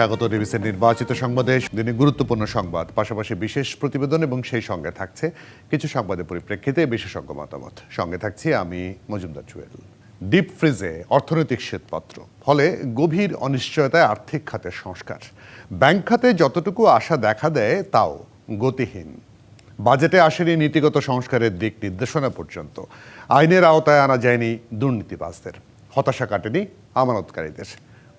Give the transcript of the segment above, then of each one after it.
স্বাগত ডিবিসির নির্বাচিত সংবাদে দিনে গুরুত্বপূর্ণ সংবাদ, পাশাপাশি বিশেষ প্রতিবেদন এবং সেই সঙ্গে থাকছে কিছু সংবাদের পরিপ্রেক্ষিতে বিশেষজ্ঞ মতামত। সঙ্গে থাকছি আমি মজুমদার জুয়েল ডিপ ফ্রিজে অর্থনৈতিক শ্বেতপত্র, ফলে গভীর অনিশ্চয়তায় আর্থিক খাতের সংস্কার। ব্যাংক খাতে যতটুকু আশা দেখা দেয়, তাও গতিহীন। বাজেটে আসেনি নীতিগত সংস্কারের দিক নির্দেশনা পর্যন্ত। আইনের আওতায় আনা যায়নি দুর্নীতিবাজদের। হতাশা কাটেনি আমানতকারীদের।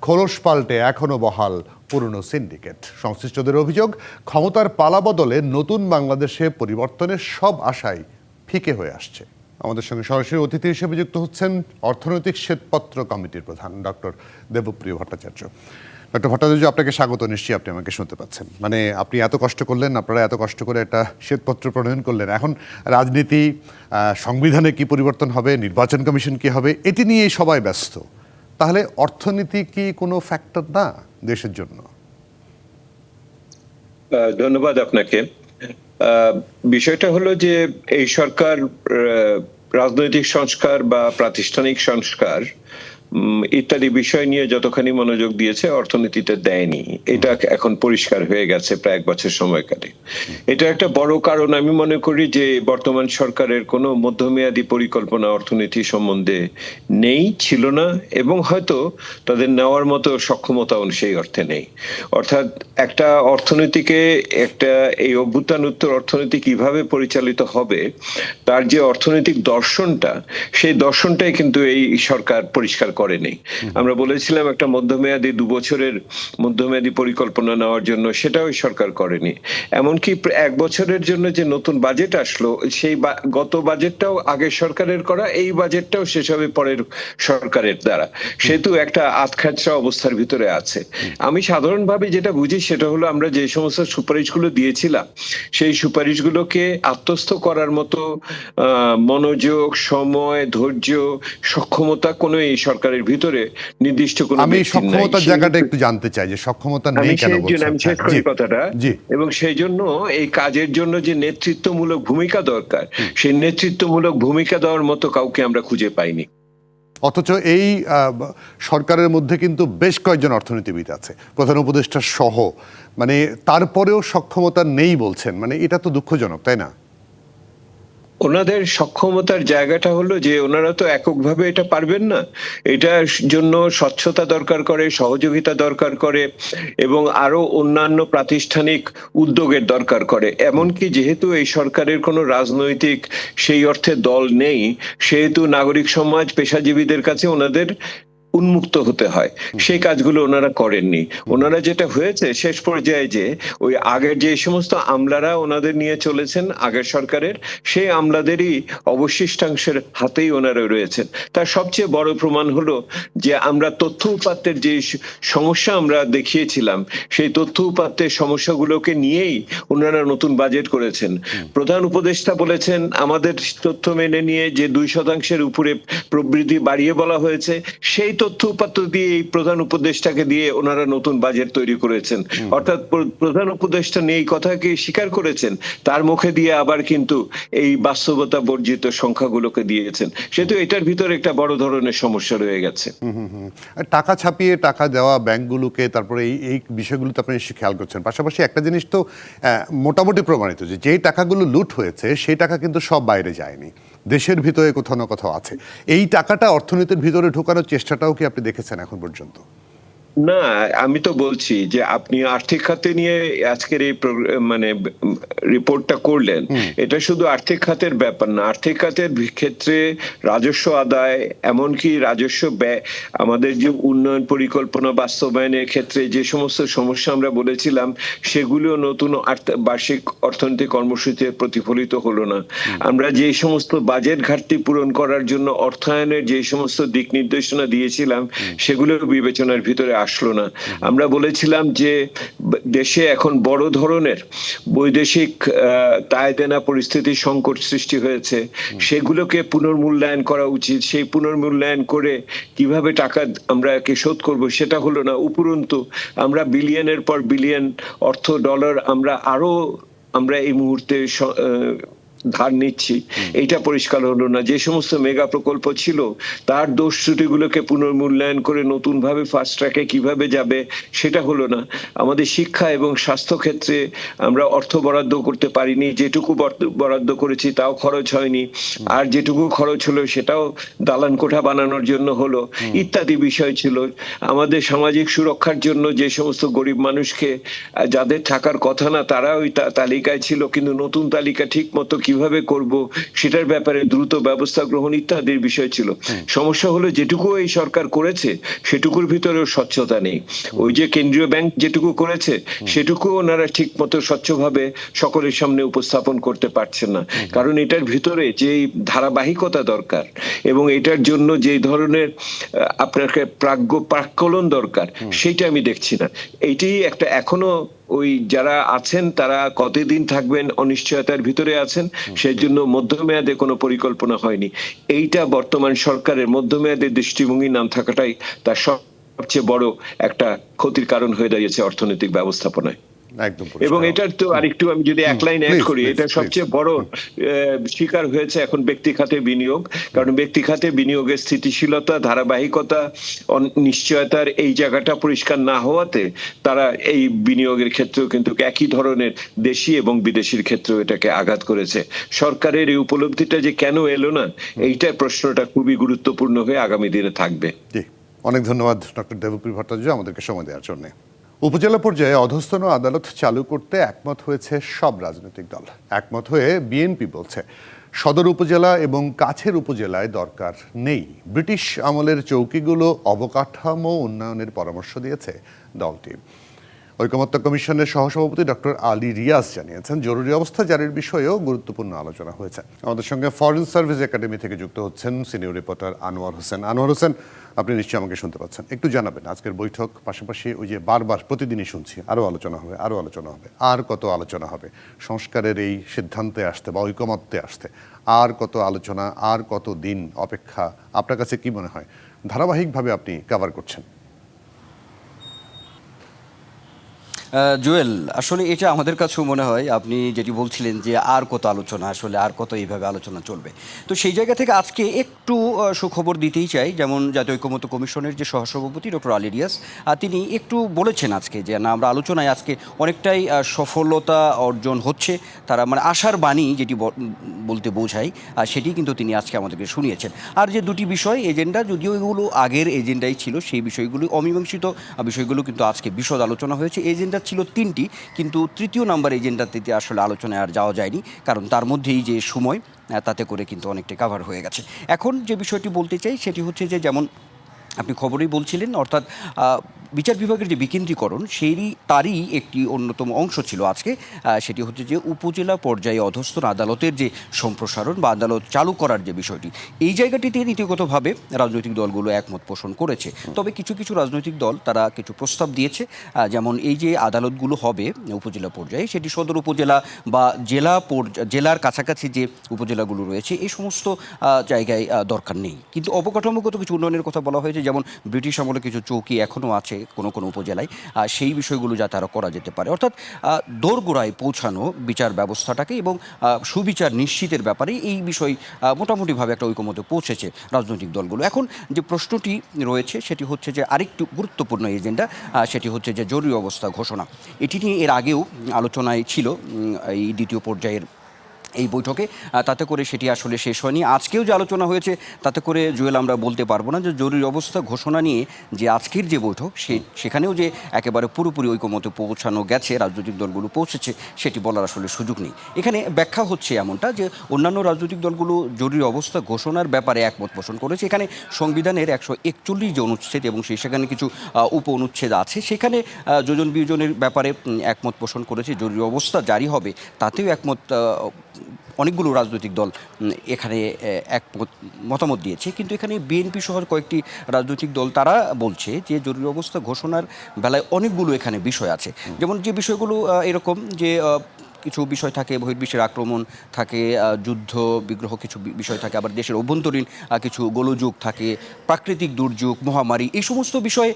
খোলস পাল্টে এখনও বহাল পুরনো সিন্ডিকেট। সংশ্লিষ্টদের অভিযোগ, ক্ষমতার পালা বদলে নতুন বাংলাদেশে পরিবর্তনের সব আশাই ফিকে হয়ে আসছে। আমাদের সঙ্গে সরাসরি অতিথি হিসেবে যুক্ত হচ্ছেন অর্থনৈতিক শ্বেতপত্র কমিটির প্রধান ডক্টর দেবপ্রিয় ভট্টাচার্য। ডক্টর ভট্টাচার্য, আপনাকে স্বাগত। নিশ্চয়ই আপনি আমাকে শুনতে পাচ্ছেন। মানে আপনি এত কষ্ট করলেন, আপনারা এত কষ্ট করে একটা শ্বেতপত্র প্রণয়ন করলেন। এখন রাজনীতি সংবিধানে কি পরিবর্তন হবে, নির্বাচন কমিশন কি হবে, এটি নিয়েই সবাই ব্যস্ত। তাহলে অর্থনীতি কি কোনো ফ্যাক্টর না দেশের জন্য? ধন্যবাদ আপনাকে। বিষয়টা হলো যে এই সরকার রাজনৈতিক সংস্কার বা প্রাতিষ্ঠানিক সংস্কার ইত্যাদি বিষয় নিয়ে যতখানি মনোযোগ দিয়েছে, অর্থনীতিতে দেয়নি। এটা এখন পরিষ্কার হয়ে গেছে প্রায় এক বছর সময়কালে। এটা একটা বড় কারণ। আমি মনে করি যে, বর্তমান সরকারের কোনো মধ্যমেয়াদী পরিকল্পনা অর্থনীতি সম্বন্ধে নেই, ছিল না, এবং হয়তো তাদের নেওয়ার মতো সক্ষমতাও সেই অর্থে নেই। অর্থাৎ একটা অর্থনীতিকে, একটা এই অভ্যুত্থান উত্তর অর্থনীতি কীভাবে পরিচালিত হবে, তার যে অর্থনৈতিক দর্শনটা, সেই দর্শনটাই কিন্তু এই সরকার পরিষ্কার করেনি। আমরা বলেছিলাম একটা মধ্যমেয়াদী দু বছরের মধ্যমেয়াদী পরিকল্পনা নেওয়ার জন্য সেটাও সরকার করেনি। এমনকি এক বছরের জন্য যে নতুন বাজেট আসলো সেই গত বাজেটটাও আগের সরকারের করা এই বাজেটটাও শেষ হবে পরের সরকারের দ্বারা। সেহেতু একটা আতখাচরা অবস্থার ভিতরে আছে। আমি সাধারণভাবে যেটা বুঝি সেটা হলো আমরা যে সমস্ত সুপারিশগুলো দিয়েছিলাম সেই সুপারিশগুলোকে আত্মস্থ করার মতো আহ, মনোযোগ সময় ধৈর্য সক্ষমতা কোনো এই সরকারের ভিতরে নির্দিষ্ট কোনো আমি সক্ষমতার জায়গাটা একটু জানতে চাই যে সক্ষমতা নেই কেন বলছেন? আমি শেষ করি কথাটা। এবং সেই জন্য এই কাজের জন্য যে নেতৃত্বমূলক ভূমিকা দরকার সেই নেতৃত্বমূলক ভূমিকা দেওয়ার মতো কাউকে আমরা খুঁজে পাইনি। অথচ এই সরকারের মধ্যে কিন্তু বেশ কয়েকজন অর্থনীতিবিদ আছে প্রধান উপদেষ্টা সহ। মানে তারপরেও সক্ষমতা নেই বলছেন। মানে এটা তো দুঃখজনক তাই না? ওনাদের সক্ষমতার জায়গাটা হলো যে ওনারা তো এককভাবে এটা পারবেন না। এটার জন্য স্বচ্ছতা দরকার করে, সহযোগিতা দরকার করে এবং আরও অন্যান্য প্রাতিষ্ঠানিক উদ্যোগের দরকার করে। এমনকি যেহেতু এই সরকারের কোনো রাজনৈতিক সেই অর্থে দল নেই, সেহেতু নাগরিক সমাজ পেশাজীবীদের কাছে ওনাদের উন্মুক্ত হতে হয়। সেই কাজগুলো ওনারা করেননি। ওনারা যেটা হয়েছে শেষ পর্যায়ে যে ওই আগের যে সমস্ত আমলারা ওনাদের নিয়ে চলেছেন আগের সরকারের সেই আমলাদেরই অবশিষ্টাংশের হাতেই ওনারা রয়েছেন। তার সবচেয়ে বড় প্রমাণ হলো যে আমরা তথ্য উপাত্তের যে সমস্যা আমরা দেখিয়েছিলাম সেই তথ্য উপাত্তের সমস্যাগুলোকে নিয়েই ওনারা নতুন বাজেট করেছেন। প্রধান উপদেষ্টা বলেছেন আমাদের তথ্য মেনে নিয়ে যে দুই শতাংশের উপরে প্রবৃদ্ধি বাড়িয়ে বলা হয়েছে সেই তথ্য উপাত্ত দিয়ে এই প্রধান উপদেষ্টাকে দিয়ে ওনারা নতুন বাজেট তৈরি করেছেন। অর্থাৎ প্রধান উপদেষ্টা নিয়ে এই কথাকে স্বীকার করেছেন তার মুখে দিয়ে আবার কিন্তু এই বাস্তবতা বর্জিত সংখ্যাগুলোকে দিয়েছেন। সেহেতু এটার ভিতরে একটা বড় ধরনের সমস্যা রয়ে গেছে। টাকা ছাপিয়ে টাকা দেওয়া ব্যাংকগুলোকে তারপরে এই এই বিষয়গুলোতে আপনি নিশ্চয়ই খেয়াল করছেন। পাশাপাশি একটা জিনিস তো মোটামুটি প্রমাণিত যে যেই টাকাগুলো লুট হয়েছে সেই টাকা কিন্তু সব বাইরে যায়নি। দেশের ভিতরে কোথাও না কোথাও আছে। এই টাকাটা অর্থনীতির ভিতরে ঢোকানোর চেষ্টাটাও কি আপনি দেখেছেন এখন পর্যন্ত? না আমি তো বলছি যে আপনি আর্থিক খাতে নিয়ে আজকের এই মানে রিপোর্টটা করলেন এটা শুধু আর্থিক খাতের ব্যাপার না। আর্থিক খাতের ক্ষেত্রে রাজস্ব আদায় এমনকি রাজস্ব ব্যয় আমাদের যে উন্নয়ন পরিকল্পনা বাস্তবায়নের ক্ষেত্রে যে সমস্ত সমস্যা আমরা বলেছিলাম সেগুলো নতুন বার্ষিক অর্থনৈতিক কর্মসূচিতে প্রতিফলিত হলো না। আমরা যে সমস্ত বাজেট ঘাটতি পূরণ করার জন্য অর্থায়নের যে সমস্ত দিক নির্দেশনা দিয়েছিলাম সেগুলো বিবেচনার ভিতরে আসলো না। আমরা বলেছিলাম যে দেশে এখন বড় ধরনের বৈদেশিক দায় দেনা পরিস্থিতির সংকট সৃষ্টি হয়েছে। সেগুলোকে পুনর্মূল্যায়ন করা উচিত। সেই পুনর্মূল্যায়ন করে কীভাবে টাকা আমরা একে শোধ করব সেটা হলো না উপরন্তু আমরা বিলিয়নের পর বিলিয়ন অর্থ ডলার আমরা আরও আমরা এই মুহূর্তে ধার নিচ্ছি। এইটা পরিষ্কার হলো না। যে সমস্ত মেগা প্রকল্প ছিল তার দোষ ত্রুটিগুলোকে পুনর্মূল্যায়ন করে নতুন ভাবে ফাস্ট ট্র্যাকে কীভাবে যাবে সেটা হলো না। আমাদের শিক্ষা এবং স্বাস্থ্য ক্ষেত্রে আমরা অর্থ বরাদ্দ করতে পারিনি। যেটুকু বরাদ্দ- করেছি তাও খরচ হয়নি। আর যেটুকু খরচ হলো সেটাও দালান কোঠা বানানোর জন্য হলো। ইত্যাদি বিষয় ছিল। আমাদের সামাজিক সুরক্ষার জন্য যে সমস্ত গরিব মানুষকে যাদের থাকার কথা না তারা ওই তালিকায় ছিল। কিন্তু নতুন তালিকা ঠিক মতো কীভাবে করব সেটার ব্যাপারে দ্রুত ব্যবস্থা গ্রহণ ইত্যাদির বিষয় ছিল। সমস্যা হলো যেটুকু এই সরকার করেছে সেটুকুর ভিতরেও স্বচ্ছতা নেই। ওই যে কেন্দ্রীয় ব্যাংক যেটুকু করেছে সেটুকু ওনারা ঠিক মতো স্বচ্ছভাবে সকলের সামনে উপস্থাপন করতে পারছেন না। কারণ এটার ভিতরে যে ধারাবাহিকতা দরকার এবং এটার জন্য যে ধরনের আপনাকে প্রাজ্ঞ প্রাক্কলন দরকার সেইটা আমি দেখছি না। এইটাই একটা এখনও ওই যারা আছেন তারা কতদিন থাকবেন অনিশ্চয়তার ভিতরে আছেন সেই জন্য মধ্যমেয়াদে কোনো পরিকল্পনা হয়নি এইটা বর্তমান সরকারের মধ্যমেয়াদে দৃষ্টিভঙ্গি নাম থাকাটাই তার সবচেয়ে বড় একটা ক্ষতির কারণ হয়ে দাঁড়িয়েছে অর্থনৈতিক ব্যবস্থাপনায়। এবং এটার তো আরেকটু আমি যদি এক লাইন অ্যাড করি এটা সবচেয়ে বড় শিকার হয়েছে এখন ব্যক্তি খাতে বিনিয়োগ কারণ ব্যক্তি খাতে বিনিয়োগের স্থিতিশীলতা ধারাবাহিকতা নিশ্চয়তার এই জায়গাটা পরিষ্কার না হওয়াতে তারা এই বিনিয়োগের ক্ষেত্রেও কিন্তু একই ধরনের দেশি এবং বিদেশির ক্ষেত্রেও এটাকে আঘাত করেছে। সরকারের এই উপলব্ধিটা যে কেন এলো না এইটার প্রশ্নটা খুবই গুরুত্বপূর্ণ হয়ে আগামী দিনে থাকবে। অনেক ধন্যবাদ ডক্টর দেবপ্রী ভট্টাচার্য। আমাদেরকে সময় দেওয়ার জন্য। উপজেলা পর্যায়ে অধস্তন আদালত চালু করতে একমত হয়েছে সব রাজনৈতিক দল। একমত হয়ে বিএনপি বলছে, সদর উপজেলা এবং কাছের উপজেলায় দরকার নেই। ব্রিটিশ আমলের চৌকিগুলো অবকাঠামো উন্নয়নের পরামর্শ দিয়েছে দলটি। ঐকমত্য কমিশনের সহসভাপতি ডক্টর আলী রিয়াজ জানিয়েছেন, জরুরি অবস্থা জারির বিষয়েও গুরুত্বপূর্ণ আলোচনা হয়েছে। আমাদের সঙ্গে ফরেন সার্ভিস একাডেমি থেকে যুক্ত হচ্ছেন সিনিয়র রিপোর্টার আনোয়ার হোসেন। আনোয়ার হোসেন আপনি নিশ্চয়ই আমাকে শুনতে পাচ্ছেন। একটু জানাবেন, আজকের বৈঠক পাশাপাশি ওই যে বারবার প্রতিদিনই শুনছি, আরও আলোচনা হবে, আরও আলোচনা হবে, আর কত আলোচনা হবে, সংস্কারের এই সিদ্ধান্তে আসতে বা ঐকমত্যে আসতে, আর কত আলোচনা, আর কত দিন অপেক্ষা, আপনার কাছে কি মনে হয়? ধারাবাহিকভাবে আপনি কাভার করছেন। জুয়েল, আসলে এটা আমাদের কাছেও মনে হয়, আপনি যেটি বলছিলেন যে আর কত আলোচনা, আসলে আর কত এইভাবে আলোচনা চলবে। তো সেই জায়গা থেকে আজকে একটু সুখবর দিতেই চাই, যেমন জাতীয় ঐক্যমত্য কমিশনের যে সহসভাপতি ডক্টর আলী রিয়াস তিনি একটু বলেছেন আজকে যে, না, আমরা আলোচনায় আজকে অনেকটাই সফলতা অর্জন হচ্ছে। তারা মানে আশার বাণী যেটি বলতে বোঝায়, আর সেটি কিন্তু তিনি আজকে আমাদেরকে শুনিয়েছেন। আর যে দুটি বিষয়, এজেন্ডা, যদিও এগুলো আগের এজেন্ডাই ছিল, সেই বিষয়গুলো অমীমাংসিত বিষয়গুলো কিন্তু আজকে বিশদ আলোচনা হয়েছে। এজেন্ডা ছিল তিনটি, কিন্তু তৃতীয় নাম্বার এজেন্ডাতে আসলে আলোচনায় আর যাওয়া যায়নি, কারণ তার মধ্যেই যে সময় তাতে করে কিন্তু অনেকটা কাভার হয়ে গেছে। এখন যে বিষয়টি বলতে চাই, সেটি হচ্ছে যে যেমন আপনি খবরেই বলছিলেন, অর্থাৎ বিচার বিভাগের যে বিকেন্দ্রীকরণ সেই তারই একটি অন্যতম অংশ ছিল আজকে। সেটি হচ্ছে যে উপজেলা পর্যায়ে অধস্তন আদালতের যে সম্প্রসারণ বা আদালত চালু করার যে বিষয়টি, এই জায়গাটিতে নীতিগতভাবে রাজনৈতিক দলগুলো একমত পোষণ করেছে। তবে কিছু কিছু রাজনৈতিক দল তারা কিছু প্রস্তাব দিয়েছে। যেমন এই যে আদালতগুলো হবে উপজেলা পর্যায়ে, সেটি সদর উপজেলা বা জেলা জেলার কাছাকাছি যে উপজেলাগুলো রয়েছে এই সমস্ত জায়গায় দরকার নেই। কিন্তু অবকাঠামোগত কিছু উন্নয়নের কথা বলা হয়েছে, যেমন ব্রিটিশ আমলে কিছু চৌকি এখনও আছে। কোনো কোনো উপজেলায় সেই বিষয়গুলো যাতে আরও করা যেতে পারে। অর্থাৎ দোরগোড়ায় পৌঁছানো বিচার ব্যবস্থাটাকে এবং সুবিচার নিশ্চিতের ব্যাপারে এই বিষয় মোটামুটিভাবে একটা ঐকমতে পৌঁছেছে রাজনৈতিক দলগুলো। এখন যে প্রশ্নটি রয়েছে সেটি হচ্ছে যে আরেকটু গুরুত্বপূর্ণ এজেন্ডা সেটি হচ্ছে যে জরুরি অবস্থা ঘোষণা। এটি নিয়ে এর আগেও আলোচনায় ছিল এই দ্বিতীয় পর্যায়ের এই বৈঠকে তাতে করে সেটি আসলে শেষ হয়নি। আজকেও যে আলোচনা হয়েছে, তাতে করে জুয়েল, আমরা বলতে পারব না যে জরুরি অবস্থা ঘোষণা নিয়ে যে আজকের যে বৈঠক, সে, সেখানেও যে একেবারে পুরোপুরি ঐকমতে পৌঁছানো গেছে, রাজনৈতিক দলগুলো পৌঁছেছে, সেটি বলার আসলে সুযোগ নেই। এখানে ব্যাখ্যা হচ্ছে এমনটা যে অন্যান্য রাজনৈতিক দলগুলো জরুরি অবস্থা ঘোষণার ব্যাপারে একমত পোষণ করেছে। এখানে সংবিধানের একশো একচল্লিশ যে অনুচ্ছেদ এবং সেই সেখানে কিছু উপ অনুচ্ছেদ আছে। সেখানে যোজন বিয়োজনের ব্যাপারে একমত পোষণ করেছে। জরুরি অবস্থা জারি হবে, তাতেও একমত অনেকগুলো রাজনৈতিক দল এখানে এক মতামত দিয়েছে। কিন্তু এখানে বিএনপি সহ কয়েকটি রাজনৈতিক দল তারা বলছে যে জরুরি অবস্থা ঘোষণার বেলায় অনেকগুলো এখানে বিষয় আছে। যেমন যে বিষয়গুলো এরকম যে কিছু বিষয় থাকে, বহির্বিশ্বের আক্রমণ থাকে যুদ্ধ, বিগ্রহ কিছু বিষয় থাকে, আবার দেশের অভ্যন্তরীণ কিছু গোলযোগ থাকে, প্রাকৃতিক দুর্যোগ, মহামারী, এই সমস্ত বিষয়ে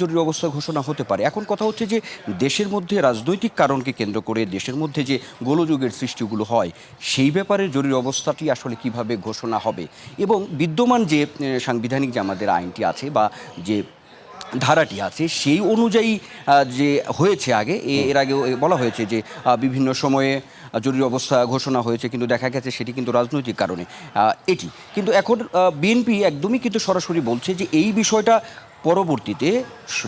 জরুরি অবস্থা ঘোষণা হতে পারে। এখন কথা হচ্ছে যে, দেশের মধ্যে রাজনৈতিক কারণকে কেন্দ্র করে, দেশের মধ্যে যে গোলযোগের সৃষ্টিগুলো হয়, সেই ব্যাপারে জরুরি অবস্থাটি আসলে কীভাবে ঘোষণা হবে? এবং বিদ্যমান যে সাংবিধানিক যে আমাদের আইনটি আছে বা যে ধারাটি আছে সেই অনুযায়ী যে হয়েছে আগে এ- এর আগে বলা হয়েছে যে বিভিন্ন সময়ে জরুরি অবস্থা ঘোষণা হয়েছে কিন্তু দেখা গেছে সেটি কিন্তু রাজনৈতিক কারণে এটি। কিন্তু এখন বিএনপি একদমই কিন্তু সরাসরি বলছে যে এই বিষয়টা পরবর্তীতে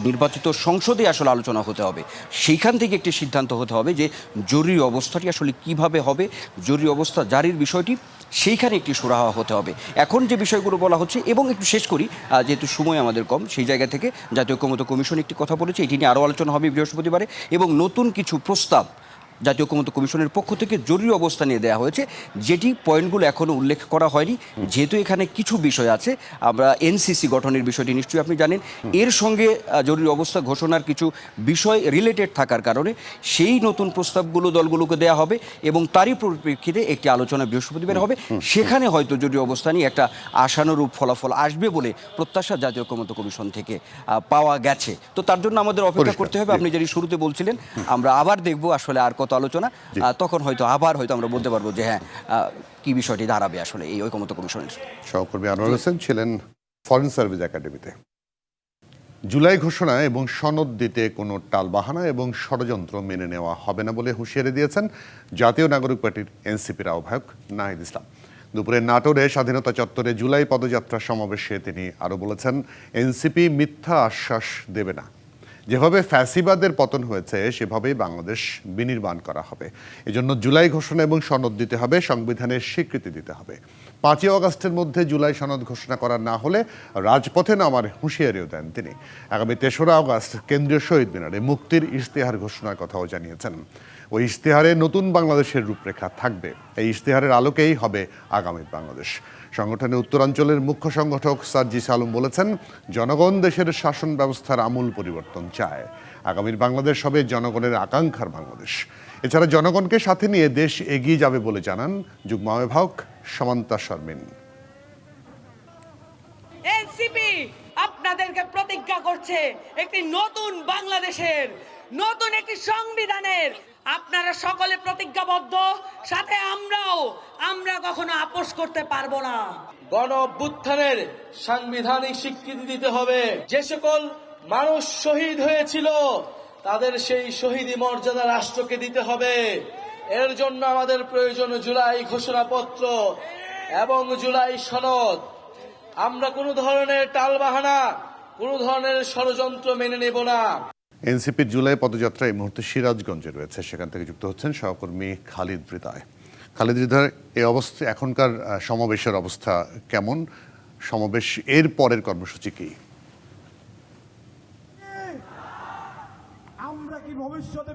নির্বাচিত সংসদে আসলে আলোচনা হতে হবে। সেইখান থেকে একটি সিদ্ধান্ত হতে হবে যে জরুরি অবস্থাটি আসলে কীভাবে হবে, জরুরি অবস্থা জারির বিষয়টি, সেইখানে একটি সুরাহা হতে হবে। এখন যে বিষয়গুলো বলা হচ্ছে, এবং একটু শেষ করি যেহেতু সময় আমাদের কম, সেই জায়গা থেকে জাতীয় ঐক্যমত কমিশন একটি কথা বলেছে, এটি নিয়ে আরও আলোচনা হবে বৃহস্পতিবারে, এবং নতুন কিছু প্রস্তাব জাতীয় ঐক্যমত কমিশনের পক্ষ থেকে জরুরি অবস্থা নিয়ে দেওয়া হয়েছে যেটি পয়েন্টগুলো এখনও উল্লেখ করা হয়নি। যেহেতু এখানে কিছু বিষয় আছে আমরা এনসিসি গঠনের বিষয়টি নিশ্চয়ই আপনি জানেন। এর সঙ্গে জরুরি অবস্থা ঘোষণার কিছু বিষয় রিলেটেড থাকার কারণে সেই নতুন প্রস্তাবগুলো দলগুলোকে দেওয়া হবে এবং তারই পরিপ্রেক্ষিতে একটি আলোচনা বৃহস্পতিবার হবে। সেখানে হয়তো জরুরি অবস্থা নিয়ে একটা আশানুরূপ ফলাফল আসবে বলে প্রত্যাশা জাতীয় ঐক্যমত কমিশন থেকে পাওয়া গেছে। তো তার জন্য আমাদের অপেক্ষা করতে হবে। আপনি যেটি শুরুতে বলছিলেন আমরা আবার দেখব আসলে আর কত আলোচনা তখন হয়তো আবার হয়তো আমরা বলতে পারব যে হ্যাঁ কি বিষয়টি দাঁড়াবে আসলে এই ঐকমত্য কমিশনের সহকর্মী আনোয়ার হোসেন ছিলেন ফরেন সার্ভিস একাডেমিতে জুলাই ঘোষণা এবং সনদ দিতে কোনো টালবাহানা এবং ষড়যন্ত্র মেনে নেওয়া হবে না বলে হুঁশিয়ারি দিয়েছেন জাতীয় নাগরিক পার্টির এনসিপির আহ্বায়ক নাহিদ ইসলাম। দুপুরে নাটোরে স্বাধীনতা চত্বরে জুলাই পদযাত্রা সমাবেশে তিনি আরও বলেছেন এনসিপি মিথ্যা আশ্বাস দেবে না। যেভাবে ফ্যাসিবাদের পতন হয়েছে, সেভাবেই বাংলাদেশ বিনির্মাণ করা হবে। এজন্য জুলাই ঘোষণা এবং সনদ দিতে হবে, সংবিধানের স্বীকৃতি দিতে হবে। পাঁচই অগস্টের মধ্যে জুলাই সনদ ঘোষণা করা না হলে রাজপথে নামার হুঁশিয়ারিও দেন তিনি। আগামী তেসরা আগস্ট কেন্দ্রীয় শহীদ মিনারে মুক্তির ইশতেহার ঘোষণার কথাও জানিয়েছেন। ওই ইশতেহারে নতুন বাংলাদেশের রূপরেখা থাকবে। এই ইশতেহারের আলোকেই হবে আগামী বাংলাদেশ। সংগঠনের উত্তরাঞ্চলের মুখ্য সংগঠক সার্জিস আলম বলেছেন, জনগণ দেশের শাসন ব্যবস্থার আমূল পরিবর্তন চায়। আগামীর বাংলাদেশ হবে জনগণের আকাঙ্ক্ষার বাংলাদেশ। এছাড়া জনগণকে সাথে নিয়ে দেশ এগিয়ে যাবে বলে জানান যুগ্ম আহ্বায়ক সমান্তা শর্মিন। এনসিপি আপনাদেরকে প্রতিজ্ঞা করছে একটি নতুন বাংলাদেশের, নতুন একটি সংবিধানের আপনারা সকলে প্রতিজ্ঞাবদ্ধ? সাথে আমরাও, আমরা কখনো আপোষ করতে পারব না। গণ অভ্যুত্থানের সাংবিধানিক স্বীকৃতি দিতে হবে। যে সকল মানুষ শহীদ হয়েছিল, তাদের সেই শহীদি মর্যাদা রাষ্ট্রকে দিতে হবে। এর জন্য আমাদের প্রয়োজন জুলাই ঘোষণাপত্র এবং জুলাই সনদ। আমরা কোনো ধরনের টালবাহানা, কোনো ধরনের ষড়যন্ত্র মেনে নেব না। এনসিপির জুলাই পদযাত্রা এই মুহূর্তে সিরাজগঞ্জে রয়েছে। সেখান থেকে যুক্ত হচ্ছেন সহকর্মী খালিদ হৃদয়। খালিদ হৃদয় এই অবস্থা, এখনকার সমাবেশের অবস্থা কেমন? সমাবেশ এর পরের কর্মসূচি কি? আমরা কি ভবিষ্যতে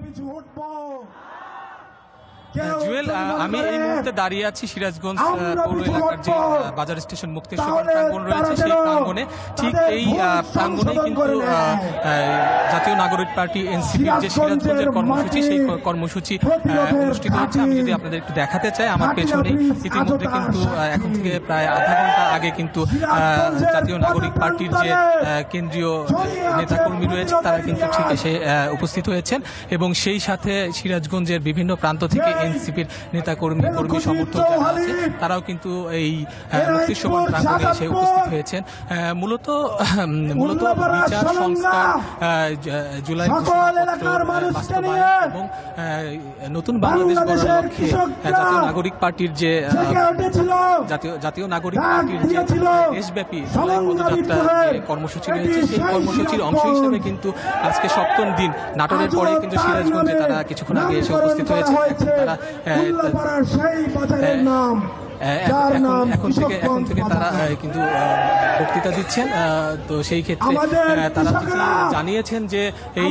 জুয়েল আমি এই মুহূর্তে দাঁড়িয়ে আছি সিরাজগঞ্জ পৌর এলাকার যে বাজার স্টেশন মুক্তেশ্বর তাহলে প্রাঙ্গণ রয়েছে সেই যেন প্রাঙ্গণে। ঠিক এই প্রাঙ্গণেই কিন্তু জাতীয় নাগরিক পার্টি এনসিপির যে সিরাজগঞ্জের কর্মসূচি সেই কর্মসূচি অনুষ্ঠিত হচ্ছে। আমি যদি আপনাদের একটু দেখাতে চাই আমার পেছনে ইতিমধ্যে কিন্তু এখন থেকে প্রায় আধা ঘণ্টা আগে কিন্তু আহ, জাতীয় নাগরিক পার্টির যে কেন্দ্রীয় নেতাকর্মী রয়েছে তারা কিন্তু ঠিক এসে উপস্থিত হয়েছেন। এবং সেই সাথে সিরাজগঞ্জের বিভিন্ন প্রান্ত থেকে এনসিপির নেতাকর্মী কর্মী সমর্থক যারা আছে তারাও কিন্তু এই আহ, মুক্তির প্রাঙ্গণে এসে উপস্থিত হয়েছেন। মূলত মূলত বিচার সংস্কার জুলাই এবং নতুন বাংলাদেশ গড়ার লক্ষ্যে জাতীয় নাগরিক পার্টির যে জাতীয় জাতীয় নাগরিক পার্টির যে দেশব্যাপী জুলাই পদযাত্রা কর্মসূচি রয়েছে সেই কর্মসূচির অংশ। হিসেবে কিন্তু আজকে সপ্তম দিন। নাটোরের পরে কিন্তু সিরাজগঞ্জে তারা কিছুক্ষণ আগে এসে উপস্থিত হয়েছে। তারা সেই বাজারের নাম। এখন থেকে এখন থেকে তারা কিন্তু বক্তৃতা দিচ্ছেন তো সেই ক্ষেত্রে তারা জানিয়েছেন যে এই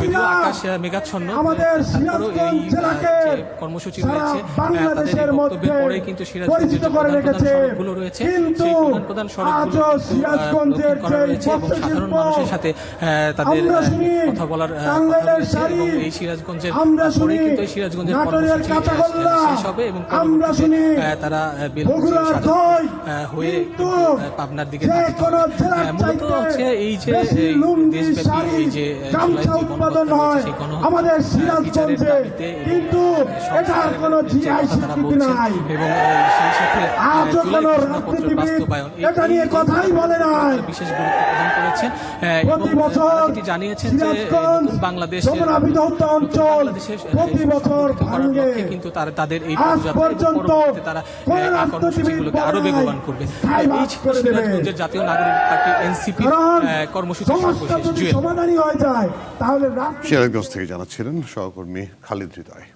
যদিও আকাশ মেঘাচ্ছন্ন আমাদের তারপরেও এই সিরাজগঞ্জ কর্মসূচি রয়েছে তাদের বাংলাদেশের মধ্যে বক্তব্যের পরে কিন্তু সিরাজগঞ্জের পরিচিত যে প্রধান প্রধান। সড়কগুলো রয়েছে কিন্তু সেই প্রধান সড়কগুলো করা রয়েছে এবং সাধারণ মানুষের সাথে তাদের কথা বলার কথা রয়েছে এবং এই সিরাজগঞ্জের আমরা পরে শুনি কিন্তু এই সিরাজগঞ্জের কর্মসূচি শেষ হবে এবং তারা বেলকুচি হয়ে পাবনার দিকে মূলত হচ্ছে এই যে দেশব্যাপী এই যে আহ, গামছা জুলাই যে উৎপাদন গণহত্যা রয়েছে, সেই আমাদের সিরাজগঞ্জে। কিন্তু এটার কোনো জিআই তারা স্বীকৃতি নাই। এবং সেই সাথে আজও কোনো ঘোষণাপত্রের বাস্তবায়ন এটা নিয়ে কথাই বলে নাই। বিশেষ গুরুত্ব প্রদান করেছেন। প্রতি বছর তারা জানিয়েছেন যে বাংলাদেশ অঞ্চল প্রতি বছর ভাঙে কিন্তু তারা তাদের এই পর্যন্ত তারা কর্মসূচিগুলোকে আরও বেগবান করবে। এই সিরাজগঞ্জের জাতীয় নাগরিক পার্টি এনসিপি কর্মসূচি সর্বশেষ। হয়ে সিরাজগঞ্জ থেকে জানাচ্ছিলেন সহকর্মী খালিদ হৃদয়।